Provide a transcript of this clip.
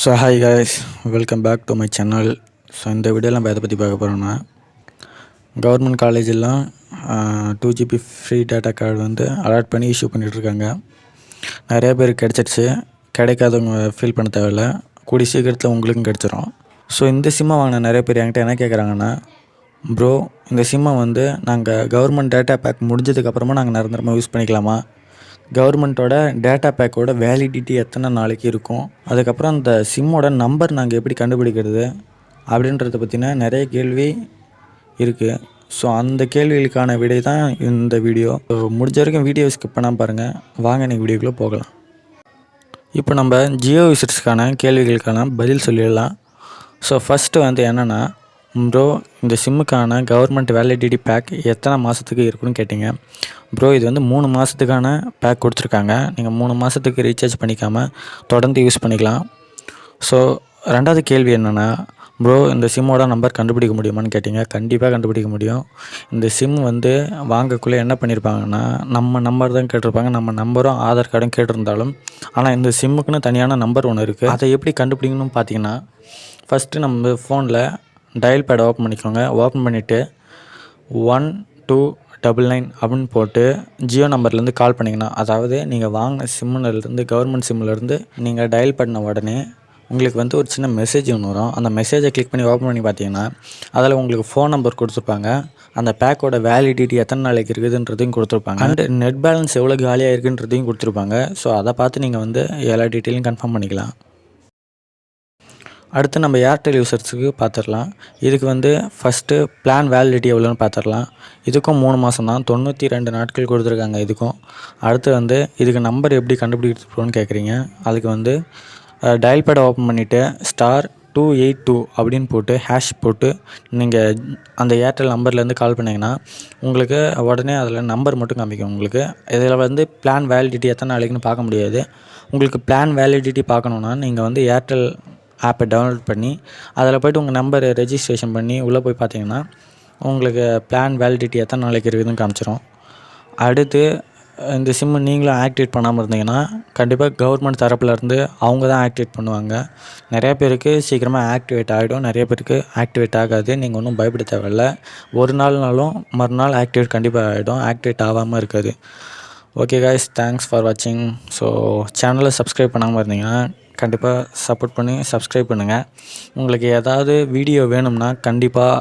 So hi guys welcome back to my channel so இந்த வீடியோவில் நம்ம எதை பற்றி பார்க்க போகிறோம்னா government காலேஜெல்லாம் two GB free data card வந்து அலாட் பண்ணி இஷ்யூ பண்ணிகிட்ருக்காங்க நிறைய பேர் கிடச்சிருச்சு. கிடைக்காதவங்க ஃபீல் பண்ண தேவையில்ல. கூடி சீக்கிரத்தில் உங்களுக்கும் கிடச்சிரும். ஸோ இந்த சிம்மை வாங்கின நிறைய பேர் என்கிட்ட என்ன கேட்குறாங்கன்னா ப்ரோ இந்த சிம்மை வந்து நாங்கள் கவர்மெண்ட் டேட்டா பேக் முடிஞ்சதுக்கப்புறமா நாங்கள் நிரந்தரமாக யூஸ் பண்ணிக்கலாமா? கவர்மெண்ட்டோட டேட்டா பேக்கோட வேலிடிட்டி எத்தனை நாளைக்கு இருக்கும்? அதுக்கப்புறம் அந்த சிம்மோட நம்பர் நாங்கள் எப்படி கண்டுபிடிக்கிறது? அப்படின்றத பற்றின நிறைய கேள்வி இருக்குது ஸோ அந்த கேள்விகளுக்கான விடை தான் இந்த வீடியோ முடிஞ்ச வரைக்கும் வீடியோ ஸ்கிப் பண்ணால் பாருங்கள் வாங்க நீங்கள் வீடியோக்குள்ளே போகலாம். இப்போ நம்ம ஜியோ விசிட்ஸ்க்கான கேள்விகளுக்கான பதில் சொல்லிடலாம். ஸோ ஃபஸ்ட்டு வந்து என்னென்னா ப்ரோ இந்த சிம்முக்கான கவர்மெண்ட் வேலிடிட்டி பேக் எத்தனை மாதத்துக்கு இருக்குன்னு கேட்டிங்க? ப்ரோ இது வந்து மூணு மாதத்துக்கான பேக் கொடுத்துருக்காங்க. நீங்கள் மூணு மாதத்துக்கு ரீசார்ஜ் பண்ணிக்காமல் தொடர்ந்து யூஸ் பண்ணிக்கலாம். ஸோ ரெண்டாவது கேள்வி என்னென்னா ப்ரோ இந்த சிம்மோட நம்பர் கண்டுபிடிக்க முடியுமான்னு கேட்டிங்க. கண்டிப்பாக கண்டுபிடிக்க முடியும். இந்த சிம் வந்து வாங்கக்குள்ளே என்ன பண்ணியிருப்பாங்கன்னா நம்ம நம்பர் தான் கேட்டிருப்பாங்க. நம்ம நம்பரும் ஆதார் கார்டும் கேட்டிருந்தாலும் ஆனால் இந்த சிம்முக்குன்னு தனியான நம்பர் ஒன்று இருக்குது அதை எப்படி கண்டுபிடிக்கணும்னு பார்த்தீங்கன்னா ஃபஸ்ட்டு நம்ம ஃபோனில் டயல் பேடை ஓப்பன் பண்ணிக்கோங்க. ஓப்பன் பண்ணிவிட்டு ஒன் டூ டபுள் நைன் அப்படின்னு போட்டு ஜியோ நம்பர்லேருந்து கால் பண்ணிங்கன்னா அதாவது நீங்கள் வாங்கின சிம்முலேருந்து கவர்மெண்ட் சிம்லேருந்து நீங்கள் டயல் பண்ண உடனே உங்களுக்கு வந்து ஒரு சின்ன மெசேஜ் ஒன்று வரும். அந்த மெசேஜை கிளிக் பண்ணி ஓப்பன் பண்ணி பார்த்தீங்கன்னா அதில் உங்களுக்கு ஃபோன் நம்பர் கொடுத்துருப்பாங்க. அந்த பேக்கோட வேலிடிட்டி எத்தனை நாளைக்கு இருக்குதுன்றதையும் கொடுத்துருப்பாங்க. அண்ட் நெட் பேலன்ஸ் எவ்வளோ காலியாக இருக்குன்றதையும் கொடுத்துருப்பாங்க. ஸோ அதை பார்த்து நீங்கள் வந்து எல்லா டீட்டெயிலும் கன்ஃபார்ம் பண்ணிக்கலாம். அடுத்து நம்ம ஏர்டெல் யூசர்ஸுக்கு பார்த்துடலாம். இதுக்கு வந்து ஃபஸ்ட்டு பிளான் வேலிடிட்டி எவ்வளோன்னு பார்த்துடலாம். இதுக்கும் மூணு மாதம் தான். தொண்ணூற்றி ரெண்டு நாட்கள் கொடுத்துருக்காங்க இதுக்கும். அடுத்து வந்து இதுக்கு நம்பர் எப்படி கண்டுபிடிக்கிறோன்னு கேட்குறீங்க அதுக்கு வந்து டயல் பேடை ஓப்பன் பண்ணிவிட்டு ஸ்டார் டூ எயிட் டூ அப்படின்னு போட்டு ஹேஷ் போட்டு நீங்கள் அந்த ஏர்டெல் நம்பர்லேருந்து கால் பண்ணிங்கன்னா உங்களுக்கு உடனே அதில் நம்பர் மட்டும் காமிக்கும் உங்களுக்கு. இதில் வந்து பிளான் வேலிடிட்டி எத்தனை நாளைக்குன்னு பார்க்க முடியாது. உங்களுக்கு பிளான் வேலிடிட்டி பார்க்கணுன்னா நீங்கள் வந்து ஏர்டெல் ஆப்பை டவுன்லோட் பண்ணி அதில் போய்ட்டு உங்கள் நம்பரை ரெஜிஸ்ட்ரேஷன் பண்ணி உள்ளே போய் பார்த்தீங்கன்னா உங்களுக்கு பிளான் வேலிடிட்டி எத்தனை நாளைக்கு இருக்குதுன்னு காமிச்சிரும். அடுத்து இந்த சிம்மு நீங்களும் ஆக்டிவேட் பண்ணாமல் இருந்தீங்கன்னா கண்டிப்பாக கவர்மெண்ட் தரப்புலேருந்து அவங்க தான் ஆக்டிவேட் பண்ணுவாங்க. நிறைய பேருக்கு சீக்கிரமாக ஆக்டிவேட் ஆகிடும் நிறைய பேருக்கு ஆக்டிவேட் ஆகாது. நீங்கள் ஒன்றும் பயப்பட தேவையில்ல. ஒரு நாள்னாலும் மறுநாள் ஆக்டிவேட் கண்டிப்பாக ஆகிடும் ஆக்டிவேட் ஆகாமல் இருக்காது. ஓகே காய்ஸ் தேங்க்ஸ் ஃபார் வாட்சிங் ஸோ சேனலை சப்ஸ்கிரைப் பண்ணாமல் இருந்தீங்கன்னா கண்டிப்பாக சப்போர்ட் பண்ணி சப்ஸ்கிரைப் பண்ணுங்கள் உங்களுக்கு ஏதாவது வீடியோ வேணும்னா கண்டிப்பாக